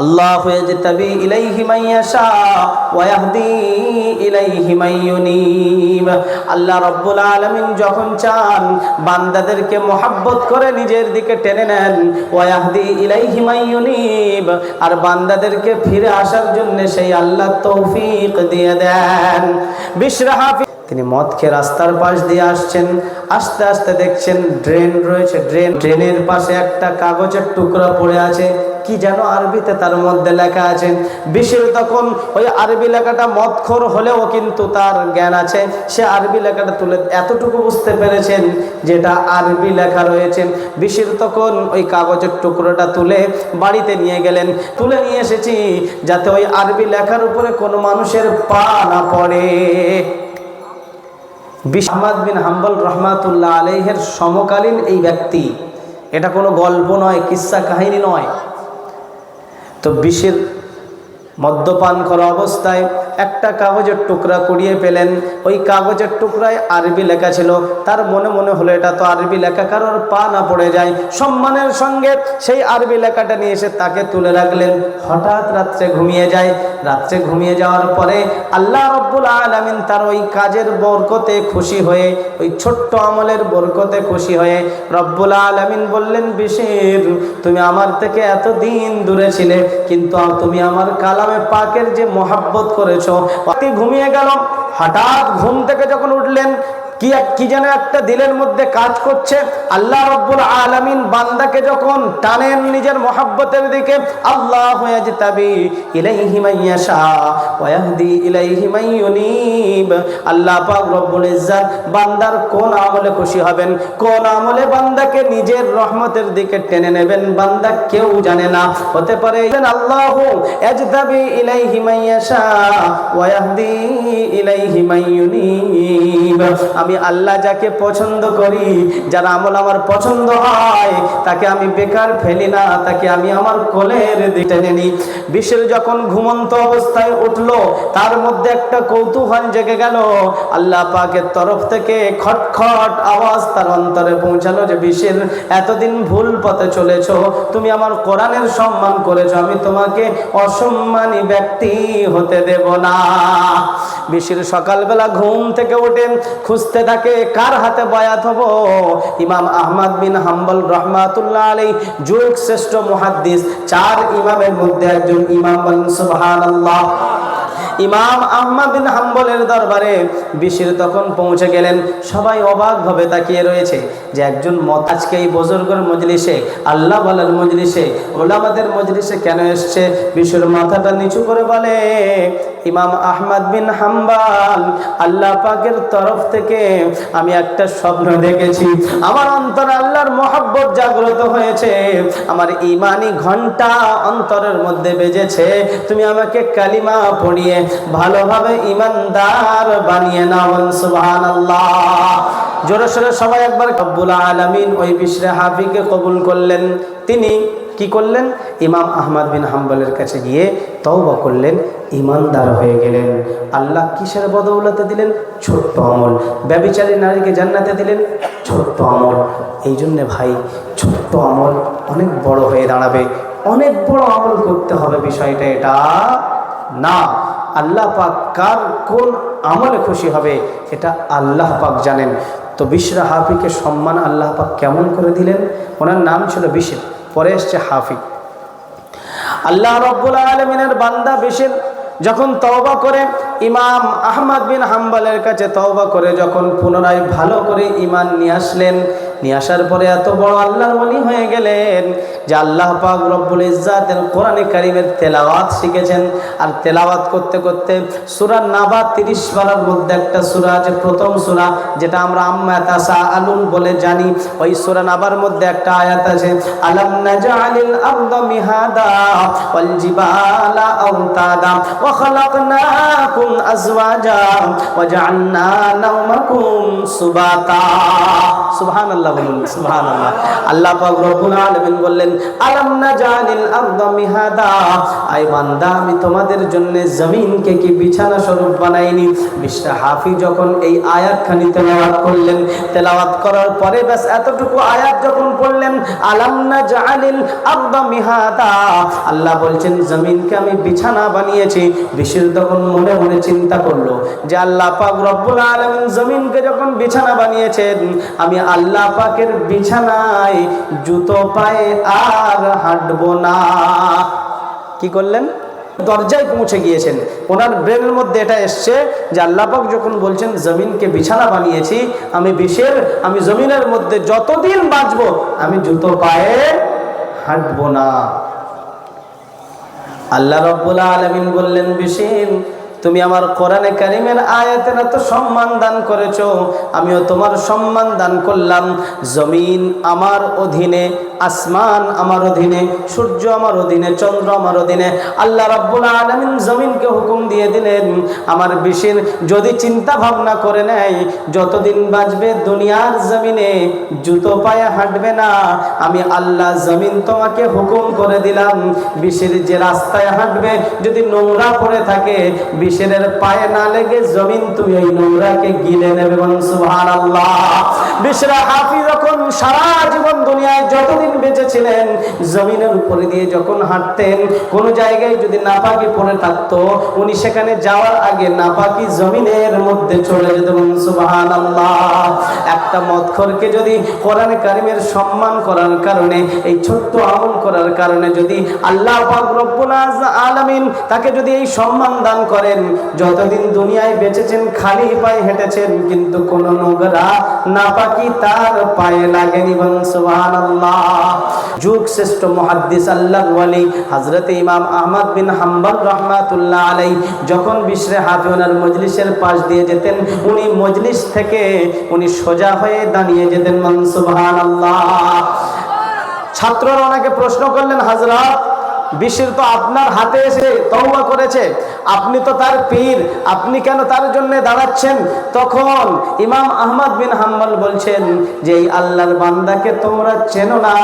আল্লাহ ইয়াজতাবি ইলাইহি আল্লাহ রাব্বুল আলামিন যখন চান, বান্দাদেরকে মোহাব্বত করে নিজের দিকে টেনে নেন, ওয়া ইয়াহদি ইলাইহি আর বান্দাদেরকে ফিরে আসার জন্য সেই আল্লাহ তৌফিক দিয়ে দেন। বিশরাহা তিনি মদ খেয়ে রাস্তার পাশ দিয়ে আসছেন। আস্তে আস্তে দেখছেন ড্রেন রয়েছে। ড্রেন, ড্রেনের পাশে একটা কাগজের টুকরা পড়ে আছে। কি যেন আরবিতে তার মধ্যে লেখা আছে। বিশের তখন ওই আরবি লেখাটা মদখোর হলেও কিন্তু তার জ্ঞান আছে। সে আরবি লেখাটা তুলে এতটুকু বুঝতে পেরেছেন যেটা আরবি লেখা রয়েছে। বিশের তখন ওই কাগজের টুকরোটা তুলে বাড়িতে নিয়ে গেলেন। তুলে নিয়ে এসেছি যাতে ওই আরবি লেখার উপরে কোনো মানুষের পা না পড়ে। বিশ আহমদ বিন হাম্বল রহমাতুল্লাহ আলহের সমকালীন এই ব্যক্তি, এটা কোনো গল্প নয়, কিসা কাহিনী নয়। তো বিশ্বের মদ্যপান করা অবস্থায় একটা কাগজের টুকরা কুড়িয়ে পেলেন। ওই কাগজের টুকরায় আরবি লেখা ছিল। তার মনে মনে হলো, এটা তো আরবি লেখা, কারোর পা না পড়ে যায়। সম্মানের সঙ্গে সেই আরবি লেখাটা নিয়ে এসে তাকে তুলে রাখলেন। হঠাৎ রাত্রে ঘুমিয়ে যায়। রাত্রে ঘুমিয়ে যাওয়ার পরে আল্লাহ রব্বুল আলমিন তার ওই কাজের বরকতে খুশি হয়ে, ওই ছোট্ট আমলের বরকতে খুশি হয়ে রব্বুল আলমিন বললেন, বিশের, তুমি আমার থেকে এত দিন দূরে ছিলে, কিন্তু তুমি আমার কালামে পাকের যে মোহাব্বত করেছ ঘুমিয়ে গেল হঠাৎ ঘুম থেকে যখন উঠলেন কি কি যেন একটা দিলের মধ্যে কাজ করছে। আল্লাহ রব্বুল আলামিন বান্দাকে যখন টানেন নিজের মহাব্বতের দিকে, আল্লাহ ইউনিব। আল্লাহ রব্বুল বান্দার কোন আমলে খুশি হবেন? কোন আমলে বান্দাকে নিজের রহমতের দিকে টেনে নেবেন? বান্দা কেউ জানে না। হতে পারে আল্লাহ ইয়াজতাবি ইলাইহি মান ইয়াশা ওয়া ইয়াহদি ইলাইহি আমি আল্লাহ যাকে পছন্দ করি, যার আমল আমার পছন্দ হয়, তাকে আমি বেকার ফেলি না, তাকে আমি আমার কোলের দিকে নিই। বিশ্বের যখন ঘুমন্ত অবস্থায় উঠল, তার মধ্যে একটা কৌতূহল জেগে গেল। আল্লাহ পাকের তরফ থেকে খটখট আওয়াজ তার অন্তরে পৌঁছালো যে, বিশ্বের এতদিন ভুল পথে চলেছ, তুমি আমার কোরআনের সম্মান করেছ, আমি তোমাকে অসম্মানী ব্যক্তি হতে দেব না। বিশ্বের সকালবেলা ঘুম থেকে উঠে খুঁজতে থাকে, কার হাতে বয়াত হব? ইমাম আহমদ বিন হাম্বল রহমাতুল্লাহ আলী যুগ শ্রেষ্ঠ মুহাদ্দিস, চার ইমামের মধ্যে একজন ইমাম বলেন ইমাম আহমদ বিন হাম্বলের দরবারে বিশির তখন পৌঁছে গেলেন। সবাই অবাকভাবে তাকিয়ে রয়েছে যে একজন মত আজকে এই বজর্গর মজলিসে, আল্লাহ বলার মজলিসে, ওলামাদের মজলিসে কেন এসছে? বিশুর মাথাটা নিচু করে বলে ইমাম আহমদ বিন হাম্বাল, আল্লাহ পাকের তরফ থেকে আমি একটা স্বপ্ন দেখেছি। আমার অন্তর আল্লাহর মহাব্বত জাগ্রত হয়েছে। আমার ইমানি ঘণ্টা অন্তরের মধ্যে বেজেছে। তুমি আমাকে কালিমা পড়িয়ে ভালোভাবে ইমানদার বানিয়ে নাও সুবহান আল্লাহ জোরে সোরে সবাই একবার কব্বুল আলামিন ওই বিশ্রে হাফিকে কবুল করলেন। তিনি কি করলেন? ইমাম আহমদ বিন হাম্বলের কাছে গিয়ে তওবা করলেন ইমানদার হয়ে গেলেন। আল্লাহ কিসের বদৌলতে দিলেন? ছোট্ট আমল। ব্যবিচারী নারীকে জান্নাতে দিলেন? ছোট্ট আমল। এই জন্যে ভাই, ছোট্ট আমল অনেক বড় হয়ে দাঁড়াবে। অনেক বড় আমল করতে হবে বিষয়টা এটা না। আল্লাহ পাক কার কোন আমলে খুশি হবে এটা আল্লাহ পাক জানেন। তো বিশরা হাফিকে সম্মান আল্লাহ পাক কেমন করে দিলেন? ওনার নাম ছিল বিশের। পরে এসছে হাফি আল্লাহ রব্বুল আলমিনের বান্দা বেশের যখন তওবা করে, ইমাম আহমদ বিন হাম্বালের কাছে তওবা করে, যখন পুনরায় ভালো করে ইমান নিয়ে আসলেন নিয়ে আসার পরে এত বড় আল্লাহর ওলি হয়ে গেলেন যে আল্লাহ পাক রব্বুল ইজ্জাতের কোরআনে কারিমের তেলাওয়াত শিখেছেন। আর তেলাওয়াত করতে করতে সূরা নাবা 30 পারার মধ্যে একটা সূরা আছে, প্রথম সূরা, যেটা আমরা আম্মা তাসা আলুন বলে জানি। ওই সূরা নাবার মধ্যে একটা আয়াত আছে, আলাম নাজআলিল আরদা মিহাদা ওয়াল জিবালা আওতাদা ওয়া খালাকনাকুম আই বান্দা, আমি তোমাদের জন্য জমিনকে কি বিছানা স্বরূপ বানাইনি? মিস্টার হাফি যখন এই আয়াতখানি তেলাওয়াত করলেন, তেলাওয়াত করার পরে ব্যাস এতটুকু আয়াত যখন পড়লেন, আলাম নাজানিল আরদা মিহাদা? আল্লাহ বলছেন, জমিনকে আমি বিছানা বানিয়েছি। বিশের তখন মনে মনে চিন্তা করল যে আল্লাহ পাক রব্বুল আলামিন জমিনকে যখন বিছানা বানিয়েছেন, আমি আল্লাহ পাকের বিছানায় জুতো, পায়ে আর হাঁটবো না। কি করলেন? দরজায় পৌঁছে গিয়েছেন। ওনার ব্রেনের মধ্যে এটা এসছে যে আল্লাহ পাক যখন বলছেন, জমিনকে বিছানা বানিয়েছি, আমি বিশের আমি জমিনের মধ্যে যতদিন বাঁচবো, আমি জুতো, পায়ে হাঁটবো না। আল্লাহ রব্বুল আলমিন বললেন, বিশিন তুমি আমার কোরআনে কারিমের আয়াতের এত সম্মান দান করেছ, আমিও তোমার সম্মান দান করলাম। জমিন আমার অধীনে, আসমান আমার অধীনে, সূর্য আমার অধীনে, চন্দ্র আমার অধীনে। আল্লাহ রাব্বুল আলামিন জমিনকে হুকুম দিয়ে দিলেন, আমার বিশের যদি চিন্তা ভাবনা করে নেয়, যতদিন বাঁচবে দুনিয়ার জমিনে, জুতো পায়ে হাঁটবে না। আমি আল্লাহ জমিন তোমাকে হুকুম করে দিলাম, বিশের যে রাস্তায় হাঁটবে, যদি নোংরা পড়ে থাকে বিশের পায়ে না লেগে জমিন তুমি এই নোংরাকে গিলে নেবে বলুন সুহান আল্লাহ হাফি যখন সারা জীবন দুনিয়ায় যতদিন বেঁচে ছিলেন, জমিনের উপরে দিয়ে যখন হাঁটতেন, কোন জায়গায় যদি নাপাকি পড়ে থাকতো, উনি সেখানে যাওয়ার আগে নাপাকি জমিনের মধ্যে চলে যেতেন সুবহান আল্লাহ একটা মদখরকে যদি কোরআন কারিমের সম্মান করার কারণে, এই ছোট্ট আমল করার কারণে যদি আল্লাহ আলামিন তাকে যদি এই সম্মান দান করেন, যতদিন দুনিয়ায় বেঁচেছেন, খালি পায়ে হেঁটেছেন, কিন্তু কোন নোংরা নাপাকি তার পায়ে লাগেনি, বলুন যখন মজলিসের পাশ দিয়ে যেতেন, উনি থেকে উনি সোজা হয়ে দাঁড়িয়ে যেতেন। সুবহানাল্লাহ। ছাত্ররা ওনাকে প্রশ্ন করলেন হাজরত বিশ্বের তো আপনার হাতে এসে তওবা করেছে। আপনি তো তার পীর, আপনি কেন তার জন্য দাঁড়াচ্ছেন? তখন ইমাম আহমদ বিন হাম্বল বলছেন যে, এই আল্লাহর বান্দাকে তোমরা চেনো না।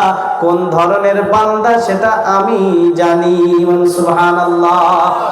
কোন ধরনের বান্দা সেটা আমি জানি। সুবহানাল্লাহ।